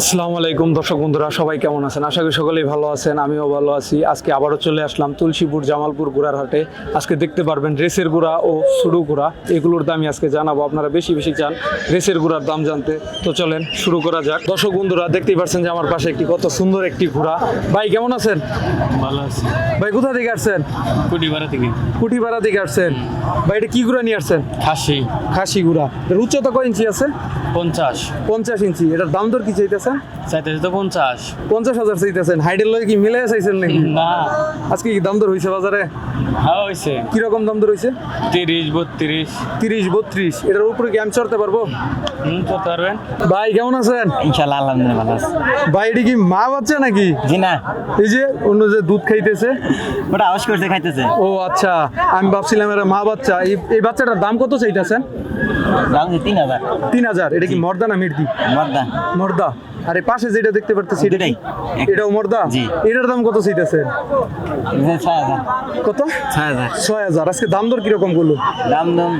আসসালামু আলাইকুম দর্শক বন্ধুরা সবাই কেমন আছেন? আশা করি সকলেই ভালো আছেন আমিও ভালো আছি। আজকে আবারও চলে আসলাম তুলসীপুর জামালপুর গুড়ার হাটে। আজকে দেখতে পারবেন রেসের গুড়া ও সুডু গুড়া। এগুলোর দামই আজকে জানাব আপনারা বেশি বেশি চান রেসের গুড়ার দাম জানতে। তো চলেন শুরু করা যাক। দর্শক বন্ধুরা দেখতেই পারছেন যে আমার পাশে একটি কত সুন্দর একটি ঘোড়া ভাই কেমন আছেন? ভালো আছি। ভাই কোথা থেকে আসছেন? কুটিপাড়া থেকে। কুটিপাড়া থেকে আসছেন। ভাই এটা কি গুড়া নিয়ে আসছেন? খাসি। খাসি গুড়া। এর উচ্চতা কয় ইঞ্চি আছে? পঞ্চাশ। পঞ্চাশ ইঞ্চি। এটার দাম দর কি চাইতেছেন? চাইতেছে তো পঞ্চাশ। পঞ্চাশ হাজার চাইতেছেন। হাইডের লগে কি মিলে চাইছেন নাকি? না। আজকে কি দাম দর হয়েছে বাজারে? হ্যাঁ হয়েছে কীরকম দাম দর হয়েছে তিরিশ বত্রিশ। তিরিশ বত্রিশ। এটার উপরে কি আমি চড়তে পারব? হুম করতে পারবেন। ভাই কেমন আছেন? ইনশাল্লাহ আলহামদুলিল্লাহ ভালো আছে। ভাই এটি কি মা বাচ্চা নাকি? জি না। এই যে অন্য যে দুধ খাইতেছে। ওটা আওয়াজ করতে খাইতেছে। ও আচ্ছা। আমি ভাবছিলাম এরা মা বাচ্চা। এই এই বাচ্চাটার দাম কত চাইতেছেন? দাম তিন হাজার। তিন হাজার। এটা কি মর্দা না মির্দি? মর্দা। মর্দা। আর এই পাশে যেটা দেখতে পারতেছি এটা? দুটাই। এক- এটাও এটার দাম কত হাজার। কত? ছয় হাজার। আজকে দাম দর কীরকমগুলো দাম দাম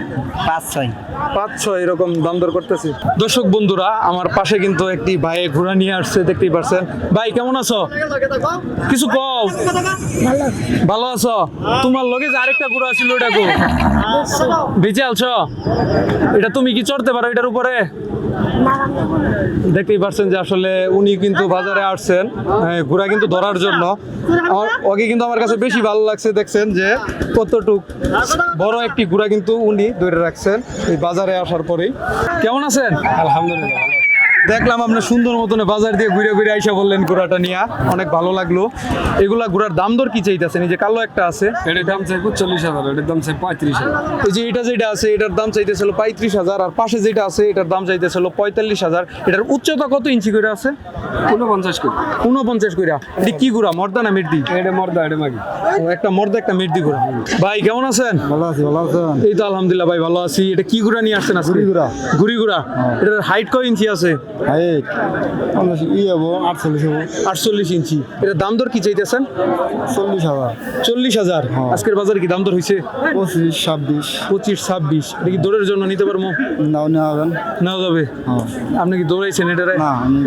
পাঁচ ছয়। পাঁচ ছয় এরকম দাম দর করতেছি। দর্শক বন্ধুরা আমার পাশে কিন্তু একটি ভাই ঘোড়া নিয়ে আসছে দেখতেই পারছেন। ভাই কেমন আছো? কিছু কও। ভালো আছো? তোমার লগে যে আরেকটা ঘোড়া ছিল ওটা গো বেঁচে আছো এটা তুমি কি চড়তে পারো এটার উপরে? দেখতেই পারছেন যে আসলে উনি কিন্তু বাজারে আসছেন হ্যাঁ, ঘোড়া কিন্তু ধরার জন্য। ওকে কিন্তু আমার কাছে বেশি ভালো লাগছে দেখছেন যে কতটুক বড় একটি ঘোড়া কিন্তু উনি ধরে রাখছেন এই বাজারে আসার পরেই। কেমন আছেন? আলহামদুলিল্লাহ দেখলাম আপনার সুন্দর মতন বাজার দিয়ে ঘুরে ঘুরে আইসা বললেন ঘোড়াটা নিয়ে। অনেক ভালো লাগল। এগুলা ঘোড়ার দাম দর কি চাইতেছেন? এই যে কালো একটা আছে। এটার দাম চাই চল্লিশ হাজার এটার দাম চাই পঁয়ত্রিশ হাজার। এই যে এটা যেটা আছে এটার দাম চাইতেছিল পঁয়ত্রিশ হাজার আর পাশে যেটা আছে এটার দাম চাইতেছিল পঁয়তাল্লিশ হাজার। এটার উচ্চতা কত ইঞ্চি করে আছে? ঊনপঞ্চাশ কোটি উনপঞ্চাশ কইরা। এটি কি গুড়া মর্দা না মির্দি? এটা মর্দা এটা মাগি। একটা মর্দা একটা মির্দি গুড়া। ভাই কেমন আছেন? ভালো আছি ভালো আছেন? এই তো আলহামদুলিল্লাহ ভাই ভালো আছি। এটা কি গুড়া নিয়ে আসছেন আজকে? গুড়ি। গুড়া। গুড়ি। গুড়া এটার হাইট কয় ইঞ্চি আছে? হাইট পঞ্চাশ ই হব আটচল্লিশ হব। আটচল্লিশ ইঞ্চি। দাম দর কি চাইতেছেন? চল্লিশ হাজার। চল্লিশ হাজার? হ্যাঁ। আজকের বাজারে কি দাম দর হয়েছে পঁচিশ ছাব্বিশ। পঁচিশ ছাব্বিশ। এটা কি দৌড়ের জন্য নিতে পারব? নাও নেওয়া হবেন নেওয়া যাবে? হ্যাঁ। আপনি কি দৌড়াইছেন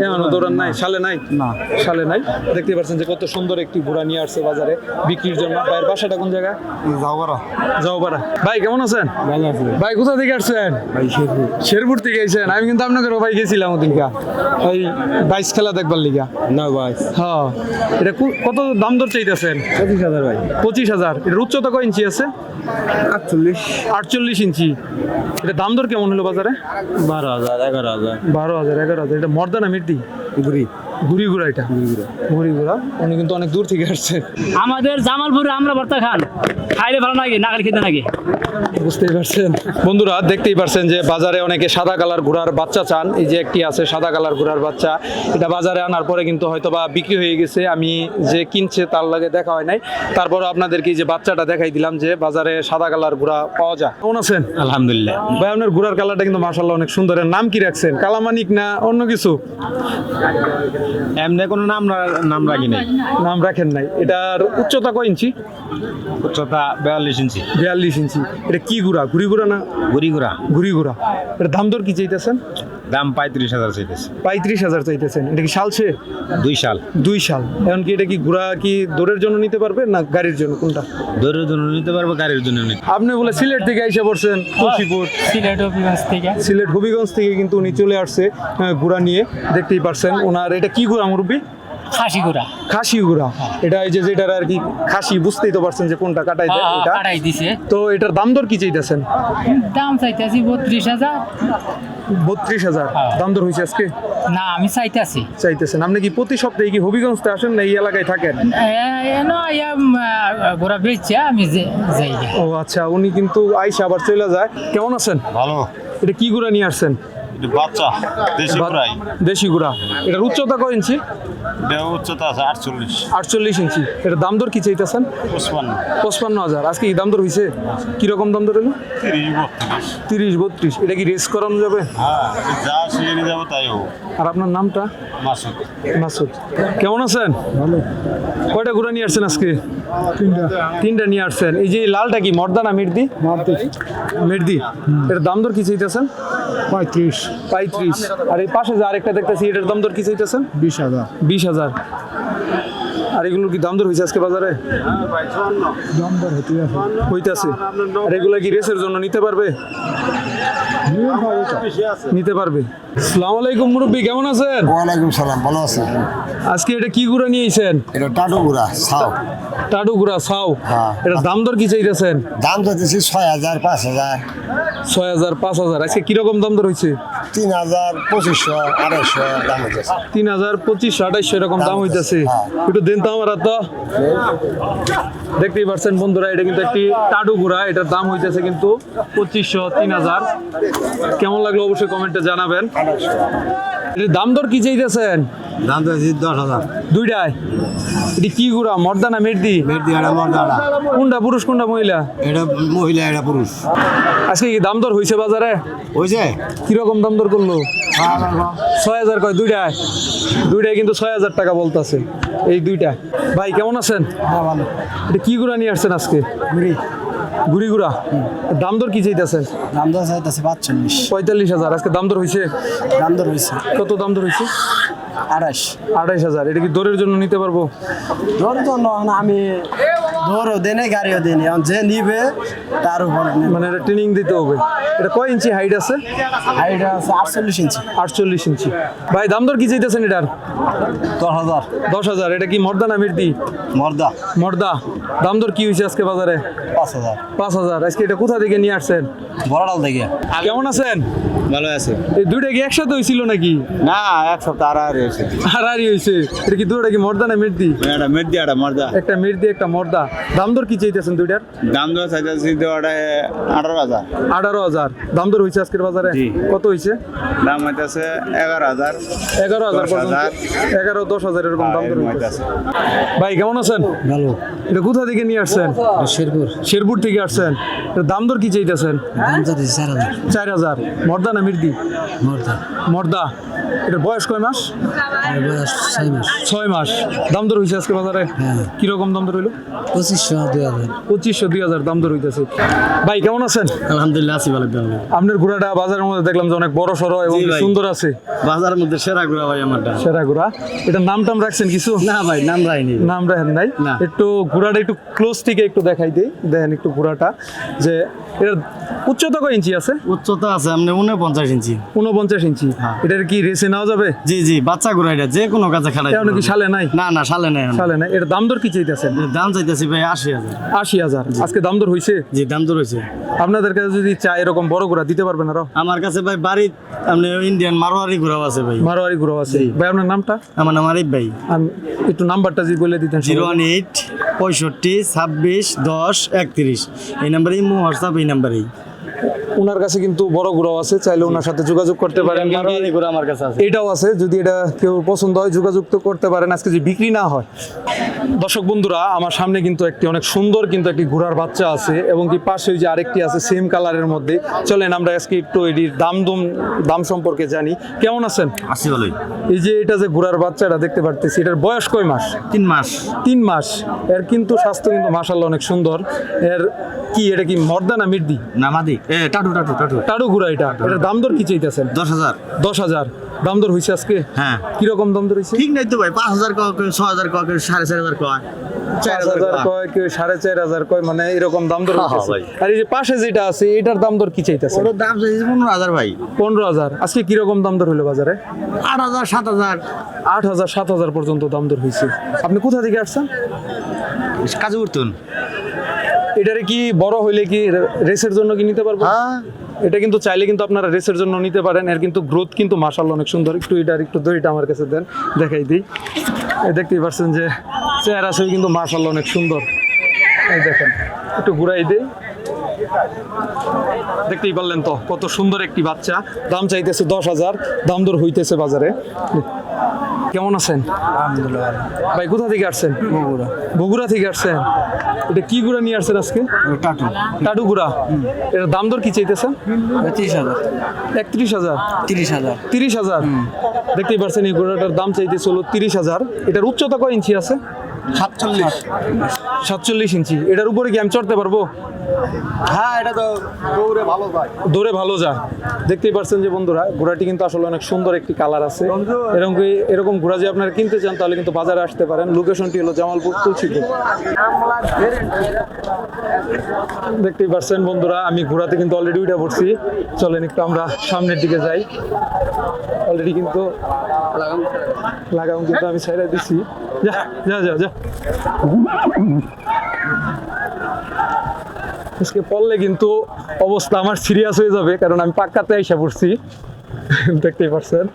এমন দৌড়ান নাই সালে নাই? না। সালে নাই? দেখতে পাচ্ছেন যে কত সুন্দর একটি ঘোড়া নিয়ে আসছে বাজারে বিক্রির জন্য। ভাইয়ের বাসাটা কোন করা ভাই কেমন আছেন? ভালো আছে। ভাই কোথা থেকে আসছেন? ভাই শেরপুর। শেরপুর থেকে এসেছেন। আমি কিন্তু আপনাদের ভাই গেছিলাম ওদিনকা। ওই বাইশ খেলা দেখবার লিগা? না ভাই। হ্যাঁ। এটা কত দাম দর চাইতেছেন? পঁচিশ হাজার ভাই। পঁচিশ হাজার। এটার উচ্চতা কয় ইঞ্চি আছে? আটচল্লিশ। আটচল্লিশ ইঞ্চি। এটা দাম দর কেমন হলো বাজারে? বারো হাজার এগারো হাজার। বারো হাজার এগারো হাজার। এটা মর্দা না মির্দি? ঘুরি ঘুরি ঘুরা এটা। ঘুরি ঘুরা উনি কিন্তু অনেক দূর থেকে আসছে। আমাদের জামালপুরে আমরা ভর্তা খান। খাইলে ভালো লাগে না খেতে নাকি বুঝতেই পারছেন। বন্ধুরা দেখতেই পারছেন যে বাজারে অনেকে সাদা কালার ঘোড়ার বাচ্চা চান। এই যে একটি আছে সাদা কালার ঘোড়ার বাচ্চা। এটা বাজারে আনার পরে কিন্তু হয়তো বা বিক্রি হয়ে গেছে। আমি যে কিনছে তার লাগে দেখা হয় নাই। তারপরে আপনাদেরকে এই যে বাচ্চাটা দেখাই দিলাম যে বাজারে সাদা কালার ঘোড়া পাওয়া যায়। কেমন আছেন? আলহামদুলিল্লাহ। ভাই আপনার ঘোড়ার কালারটা কিন্তু মার্শাল্লাহ অনেক সুন্দরের। নাম কি রাখছেন? কালামানিক না অন্য কিছু? এমনি কোনো নাম নাম রাখি নাই। নাম রাখেন নাই। এটার উচ্চতা কয় ইঞ্চি? উচ্চতা বিয়াল্লিশ ইঞ্চি। বিয়াল্লিশ ইঞ্চি। এটা কি ঘুরা ঘুরি ঘুরা না? ঘুরি ঘুরা ঘুরি ঘুরা এটা দাম দর কি চাইতেছেন? দাম পঁয়ত্রিশ হাজার চাইতেছে। পঁয়ত্রিশ হাজার চাইতেছেন। এটা কি সাল সে? দুই সাল। দুই সাল। এখন কি এটা কি ঘোড়া কি দৌড়ের জন্য নিতে পারবে না গাড়ির জন্য? কোনটা? দৌড়ের জন্য নিতে পারবে গাড়ির জন্য নিতে আপনি বলে সিলেট থেকে এসে পড়ছেন তুলসীপুর। সিলেট হবিগঞ্জ থেকে। সিলেট হবিগঞ্জ থেকে কিন্তু উনি চলে আসছে ঘোড়া নিয়ে। দেখতেই পারছেন ওনার। এটা কি ঘোড়া মুরব্বী? খাসি গুড়া। খাসি ঘোড়া এটা এই যে যেটার আর কি খাসি বুঝতেই তো পারছেন যে কোনটা কাটাই দেয় এটা। কাটাই দিছে। তো এটার দাম দর কি চাইতেছেন? দাম চাইতেছি বত্রিশ হাজার। বত্রিশ হাজার। হ্যাঁ। দাম দর হয়েছে আজকে? না আমি চাইতেছি। চাইতেছেন। আপনি কি প্রতি সপ্তাহে কি হবিগঞ্জতে আসেন না এই এলাকায় থাকেন? গোড়া বেচছে আমি যে- যাই। ও আচ্ছা উনি কিন্তু আইসা আবার চলে যায়। কেমন আছেন? ভালো। এটা কি গুড়া নিয়ে আসছেন? বাচ্চা দেশি বা- দেশি গুড়া। এটার উচ্চতা কয় ইঞ্চি? দেহ উচ্চতা আছে আটচল্লিশ। আটচল্লিশ ইঞ্চি। এটা দাম দর কি চাইতেছেন? পঁচপান্ন। পঁচপান্ন হাজার। আজকে কি দাম দর হয়েছে কীরকম দাম দর হলো তিরিশ বত্রিশ। তিরিশ বত্রিশ। এটা কি রেস করানো যাবে? হ্যাঁ যা শিখে নিয়ে যাব তাই হোক। আর আপনার নামটা? মাসুদ। কেমন আছেন? ভালো। কয়টা ঘোড়া নিয়ে আসছেন আজকে? তিনটা। তিনটা নিয়ে আসছেন। এই যে লালটা কি মর্দা? না মির্দি। মির্দি এর দাম দর কি চাইতেছেন? পঁয়ত্রিশ। পঁয়ত্রিশ। আর এই পাশে যে আরেকটা দেখতেছি এটার দাম দর কি চাইতেছেন? বিশ হাজার। বিশ হাজার। আর এগুলোর কি দাম দর হয়েছে আজকে বাজারে? দাম দর হইতাছে। আর এগুলো কি রেসের জন্য নিতে পারবে? নিতে পারবে। সালাম আলাইকুম মুরব্বী কেমন আছেন? ওয়ালাইকুম সালাম ভালো আছেন আজকে এটা কি গুড়া নিয়ে আইছেন? এটা টাটু গুড়া ছাও টাডু গুড়া ছাও হ্যাঁ। এটার দাম দর কি চাইতেছেন? দাম দিচ্ছি ছয় হাজার পাঁচ হাজার। ছয় হাজার পাঁচ হাজার। আজকে কীরকম দাম দর হয়েছে তিন হাজার পঁচিশশো আড়াইশো দাম হইতেছে। তিন হাজার পঁচিশ আড়াইশো এরকম দাম হইতেছে হ্যাঁ। একটু দিন তো আমার তো। দেখতেই পারছেন বন্ধুরা এটা কিন্তু একটি টাডু ঘোড়া এটার দাম হইতেছে কিন্তু পঁচিশশো তিন হাজার। কেমন লাগল অবশ্যই কমেন্টে জানাবেন। দাম দর কি চাইতেছেন? দাম তো দশ হাজার। দুইটায়? এটি কি গুড়া মর্দা না মের্দি মেয়ের আড়া মর্দাটা কোনটা পুরুষ কোনটা মহিলা? এটা মহিলা এটা পুরুষ। আজকে কি দাম দর হয়েছে বাজারে? হয়েছে কীরকম দাম দর করল? ছয় হাজার কয়। দুইটায়? দুইটায় কিন্তু ছয় হাজার টাকা বলতেছে। এই দুইটা ভাই কেমন আছেন? হ্যাঁ এটা কি গুড়া নিয়ে আসছেন আজকে? গুড়ি গুড়া। দাম দর কি চাইতেছেন দাম দর চাইতেছে পাঁচচল্লিশ। পঁয়তাল্লিশ হাজার। আজকে দাম দর হয়েছে দাম দর হয়েছে কত দাম দর হয়েছে আড়াইশ। আড়াইশ হাজার। এটা কি দরের জন্য নিতে পারব? তো না আমি ধরও দেনে গাড়িও দেনি। যে নিবে তার উপর মানে এটা ট্রেনিং দিতে হবে। এটা কয় ইঞ্চি হাইট আছে? হাইট আছে আটচল্লিশ ইঞ্চি। আটচল্লিশ ইঞ্চি। ভাই দাম দর কি চাইতেছেন এটার? দশ হাজার। দশ হাজার। এটা কি মর্দা না মির্দি মর্দা। মর্দা। দাম দর কি হয়েছে আজকে বাজারে? পাঁচ হাজার। পাঁচ হাজার। আজকে এটা কোথা থেকে নিয়ে আসছেন? বড়াল থেকে। কেমন আছেন? ভালো আছে। এই দুইটা কি একসাথে হয়েছিল নাকি? না এক সপ্তাহ আর হয়েছে। হারারি হয়েছে। এটা কি দুইটা কি মর্দা না মির্দি? এটা মেদি একটা মর্দা। একটা মির্দি একটা মর্দা। দাম দর কি চাইতেছেন দুইটার? দাম দেওয়া চাইতেছি দেওয়াটা আঠারো হাজার। আঠারো হাজার। দাম দর হয়েছে আজকের বাজারে? কত হয়েছে? দাম হইতেছে এগারো হাজার। এগারো হাজার হাজার। এগারো দশ হাজার এরকম দাম দর হইতেছে। ভাই কেমন আছেন? ভালো। এটা কোথা থেকে নিয়ে আসছেন? শেরপুর। শেরপুর থেকে আসছেন। দাম দর কি চাইতেছেন? দাম চাইতেছে চার হাজার। চার হাজার। মর্দা না মির্দি? মর্দা। মর্দা। এটার বয়স কয় মাস? ছয় মাস। দাম দর হয়েছে আজকে বাজারে? হ্যাঁ। কীরকম দাম দর হইল? পঁচিশশো দুই হাজার। পঁচিশশো দুই হাজার দাম দর হইতেছে। ভাই কেমন আছেন? আলহামদুলিল্লাহ আছি ভালো আপনার ঘোড়াটা বাজারের মধ্যে দেখলাম যে অনেক বড় সড়ো এবং সুন্দর আছে। বাজারের মধ্যে সেরা ঘোরা ভাই আমারটা। সেরা ঘোড়া। এটার নাম টাম রাখছেন কিছু? না ভাই নাম রাইনি নাম রাখেন নাই? একটু ঘোড়াটা একটু ক্লোজ থেকে একটু দেখাই দিই। দেখেন একটু ঘোড়াটা। যে এটার উচ্চতা কয় ইঞ্চি আছে? উচ্চতা আছে আপনি উনপঞ্চাশ ইঞ্চি। উনপঞ্চাশ ইঞ্চি। হ্যাঁ। এটার কি রেসে নেওয়া যাবে? জি জি বাচ্চা ঘোরা এটা যে কোনো কাজে খেলাই এটা কি সালে নাই? না না সালে নাই। সালে নাই। এটার দাম দর কি চাইতেছেন? এর দাম চাইতেছি ভাই আশি হাজার। আশি হাজার। আজকে দাম দর হয়েছে জি দাম তো রয়েছে আপনাদের কাছে যদি চাই এরকম বড় ঘোড়া দিতে পারবেন আরও? আমার কাছে ভাই বাড়ি আপনি ইন্ডিয়ান মারোয়ারি ঘোরাও আছে ভাই। মারোয়ারি ঘোড়া আছে। ভাই আপনার নামটা? আমার নাম আরিফ ভাই। আমি একটু নাম্বারটা যদি বলে দিতেন জিরো ওয়ান এইট পঁয়ষট্টি ছাব্বিশ দশ একত্রিশ। এই নাম্বারেই মো হোয়াটসঅ্যাপ এই নাম্বারেই। ওনার কাছে কিন্তু বড় গুড়াও আছে চাইলে ওনার সাথে যোগাযোগ করতে পারেন। আমার কাছে এটাও আছে যদি এটা কেউ পছন্দ হয় যোগাযোগ তো করতে পারেন। আজকে যদি বিক্রি না হয় দর্শক বন্ধুরা আমার সামনে কিন্তু একটি অনেক সুন্দর কিন্তু একটি ঘোড়ার বাচ্চা আছে এবং কি পাশে যে আরেকটি আছে সেম কালারের মধ্যে। চলেন আমরা আজকে একটু এটির দাম দম দাম সম্পর্কে জানি। কেমন আছেন? আসি ভালোই। এই যে এটা যে ঘোড়ার বাচ্চাটা দেখতে পারতেছি এটার বয়স কয় মাস? তিন মাস। তিন মাস। এর কিন্তু স্বাস্থ্য কিন্তু মাসাল্লাহ অনেক সুন্দর। এর কি এটা কি মর্দা না মির্দি? নামাদি এ টাটু টাটু টাটু। টাড়ু ঘোড়া এটা। এটার দাম দর কি চাইতেছেন? দশ হাজার। দশ হাজার। দাম দর হয়েছে আজকে? হ্যাঁ। কীরকম দাম দর হয়েছে ঠিক নাই তো ভাই পাঁচ হাজার কয় কেউ ছ হাজার কয় কেউ সাড়ে চার হাজার কয়। চার হাজার কয়। কেউ সাড়ে চার হাজার কয় মানে এরকম দাম দর হ্যাঁ, আর এই যে পাশে যেটা আছে এটার দাম দর কি চাইতেছে ওটার দাম চাইছে পনেরো হাজার ভাই। পনেরো হাজার। আজকে কীরকম দাম দর হলো বাজারে? আট হাজার সাত হাজার। আট হাজার সাত হাজার পর্যন্ত দাম দর হয়েছে আপনি কোথা থেকে আসছেন? কাজে উঠতুন এটারে কি বড় হইলে কি রেসের জন্য কি নিতে পারব? হ্যাঁ। এটা কিন্তু চাইলে কিন্তু আপনারা রেসের জন্য নিতে পারেন। এর কিন্তু গ্রোথ কিন্তু মার্শাল্লাহ অনেক সুন্দর। একটু এটার একটু দড়িটা আমার কাছে দেন দেখাই দিই। এই দেখতেই পারছেন যে চেহারা ছবি কিন্তু মার্শাল্লাহ অনেক সুন্দর। এই দেখেন একটু ঘুরাই দিই। দেখতেই পারলেন তো কত সুন্দর একটি বাচ্চা। দাম চাইতেছে দশ হাজার দাম দর হইতেছে বাজারে। কেমন আছেন? ভাই কোথা থেকে আসছেন? বগুড়া। থেকে আসছেন। এটা কি গুড়া নিয়ে আসছেন আজকে? টাটু। টাটু গুড়া। এটার দাম দর কি চাইতেছেন? তিরিশ হাজার। একত্রিশ হাজার? তিরিশ হাজার। তিরিশ হাজার? দেখতেই পারছেন এই ঘোড়াটার দাম চাইতেছে হলো তিরিশ হাজার। এটার উচ্চতা কয় ইঞ্চি আছে? সাতচল্লিশ। সাতচল্লিশ ইঞ্চি। এটার উপরে কি আমি চড়তে পারব? হ্যাঁ এটা তো দৌড়ে ভালো যায়। দৌড়ে ভালো যায়। দেখতেই পারছেন যে বন্ধুরা, ঘোড়াটি কিন্তু আসলে অনেক সুন্দর একটি কালার আছে। এরকম কি- এরকম ঘোড়া যদি আপনারা কিনতে চান, তাহলে কিন্তু বাজারে আসতে পারেন। লোকেশনটি হলো জামালপুর তুলসীপুর। দেখতেই পারছেন বন্ধুরা, আমি ঘোড়াতে কিন্তু অলরেডি উঠে পড়ছি। চলেন একটু আমরা সামনের দিকে যাই। অলরেডি কিন্তু লাগাম কিন্তু আমি ছেড়ে দিছি। যা যা যা যা। আজকে পড়লে কিন্তু অবস্থা আমার সিরিয়াস হয়ে যাবে কারণ আমি পাক্কাতে এসে পড়ছি। দেখতেই পারছেন।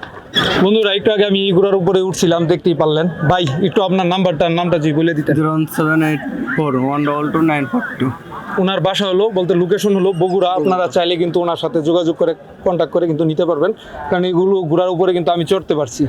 বন্ধুরা একটু আগে আমি এই ঘোড়ার উপরে উঠছিলাম দেখতেই পারলেন। ভাই একটু আপনার নাম্বারটা নামটা যদি বলে দিতে seven eight four one double two nine four two. ওনার বাসা হলো বলতে লোকেশন হলো বগুড়া। আপনারা চাইলে কিন্তু ওনার সাথে যোগাযোগ করে কন্ট্যাক্ট করে কিন্তু নিতে পারবেন। কারণ এগুলো ঘোড়ার উপরে কিন্তু আমি চড়তে পারছি।